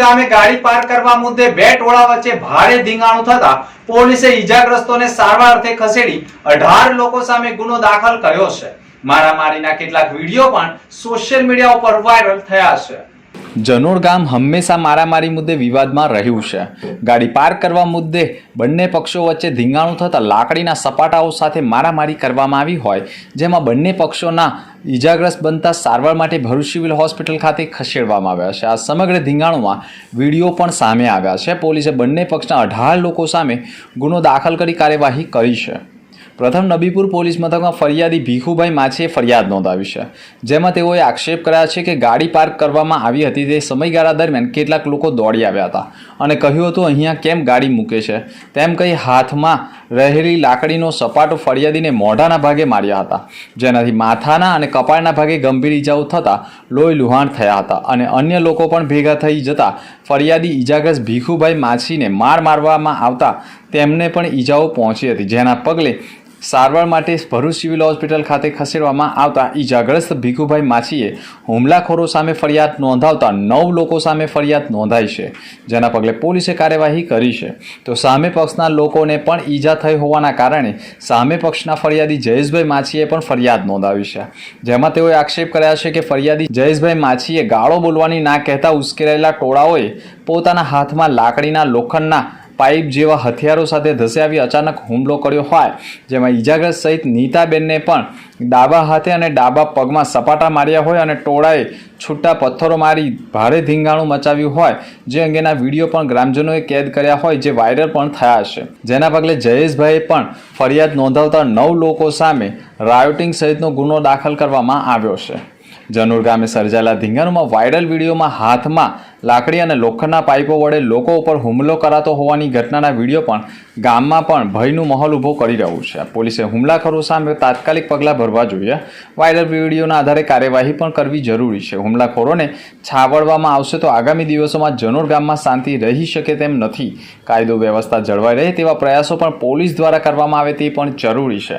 ગામે ગાડી પાર્ક કરવા મુદ્દે બે ટોળા વચ્ચે ભારે ધીંગાણું થતા પોલીસે ઈજાગ્રસ્તોને સારવાર અર્થે ખસેડી અઢાર લોકો સામે ગુનો દાખલ કર્યો છે. મારામારીના કેટલાક વીડિયો પણ સોશિયલ મીડિયા ઉપર વાયરલ થયા છે. જનોડ ગામ હંમેશા મારામારી મુદ્દે વિવાદમાં રહ્યું છે. ગાડી પાર્ક કરવા મુદ્દે બંને પક્ષો વચ્ચે ધીંગાણું થતાં લાકડીના સપાટાઓ સાથે મારામારી કરવામાં આવી હોય, જેમાં બંને પક્ષોના ઈજાગ્રસ્ત બનતા સારવાર માટે ભરૂચ સિવિલ હોસ્પિટલ ખાતે ખસેડવામાં આવ્યા છે. આ સમગ્ર ધીંગાણુમાં વીડિયો પણ સામે આવ્યા છે. પોલીસે બંને પક્ષના અઢાર લોકો સામે ગુનો દાખલ કરી કાર્યવાહી કરી છે. પ્રથમ નબીપુર પોલીસ મથકમાં ફરિયાદી ભીખુભાઈ માછીએ ફરિયાદ નોંધાવી છે, જેમાં તેઓએ આક્ષેપ કર્યા છે કે ગાડી પાર્ક કરવામાં આવી હતી તે સમયગાળા દરમિયાન કેટલાક લોકો દોડી આવ્યા હતા અને કહ્યું હતું, અહીંયા કેમ ગાડી મૂકે છે? તેમ કહી હાથમાં રહેલી લાકડીનો સપાટો ફરિયાદીને મોઢાના ભાગે માર્યા હતા, જેનાથી માથાના અને કપાળના ભાગે ગંભીર ઈજાઓ થતાં લોહી લુહાણ થયા હતા અને અન્ય લોકો પણ ભેગા થઈ જતા ફરિયાદી ઈજાગ્રસ્ત ભીખુભાઈ માછીને માર મારવામાં આવતા તેમને પણ ઈજાઓ પહોંચી હતી, જેના પગલે સારવાર માટે ભરૂચ સિવિલ હોસ્પિટલ ખાતે ખસેડવામાં આવતા ઈજાગ્રસ્ત ભીખુભાઈ માછીએ હુમલાખોરો સામે ફરિયાદ નોંધાવતા નવ લોકો સામે ફરિયાદ નોંધાઈ છે, જેના પગલે પોલીસે કાર્યવાહી કરી છે. તો સામે પક્ષના લોકોને પણ ઈજા થઈ હોવાના કારણે સામે પક્ષના ફરિયાદી જયેશભાઈ માછીએ પણ ફરિયાદ નોંધાવી છે. જેમાં તેઓએ આક્ષેપ કર્યા છે કે ફરિયાદી જયેશભાઈ માછીએ ગાળો બોલવાની ના કહેતા ઉશ્કેરાયેલા ટોળાઓએ પોતાના હાથમાં લાકડીના લોખંડના પાઇપ જેવા હથિયારો સાથે ધસે અચાનક હુમલો કર્યો હોય, જેમાં ઈજાગ્રસ્ત સહિત નીતાબેનને પણ ડાબા હાથે અને ડાબા પગમાં સપાટા માર્યા હોય અને ટોળાએ છૂટા પથ્થરો મારી ભારે ધીંગાણું મચાવ્યું હોય, જે અંગેના વીડિયો પણ ગ્રામજનોએ કેદ કર્યા હોય, જે વાયરલ પણ થયા છે. જેના પગલે જયેશભાઈએ પણ ફરિયાદ નોંધાવતા નવ લોકો સામે રાયોટિંગ સહિતનો ગુનો દાખલ કરવામાં આવ્યો છે. જનોર ગામે સર્જાયેલા ધીંગાણુમાં વાયરલ વિડીયોમાં હાથમાં લાકડી અને લોખંડના પાઇપો વડે લોકો ઉપર હુમલો કરાતો હોવાની ઘટનાના વીડિયો પણ ગામમાં પણ ભયનું માહોલ ઊભો કરી રહ્યું છે. પોલીસે હુમલાખોરો સામે તાત્કાલિક પગલાં ભરવા જોઈએ. વાયરલ વિડીયોના આધારે કાર્યવાહી પણ કરવી જરૂરી છે. હુમલાખોરોને છાવડવામાં આવશે તો આગામી દિવસોમાં જનોર ગામમાં શાંતિ રહી શકે તેમ નથી. કાયદો વ્યવસ્થા જળવાઈ રહે તેવા પ્રયાસો પણ પોલીસ દ્વારા કરવામાં આવે તે પણ જરૂરી છે.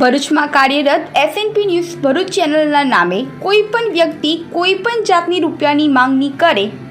ભરૂચમાં કાર્યરત એસએનપી ન્યૂઝ ભરૂચ ચેનલના નામે કોઈ પણ વ્યક્તિ કોઈ પણ જાતની રૂપિયાની માંગણી કરે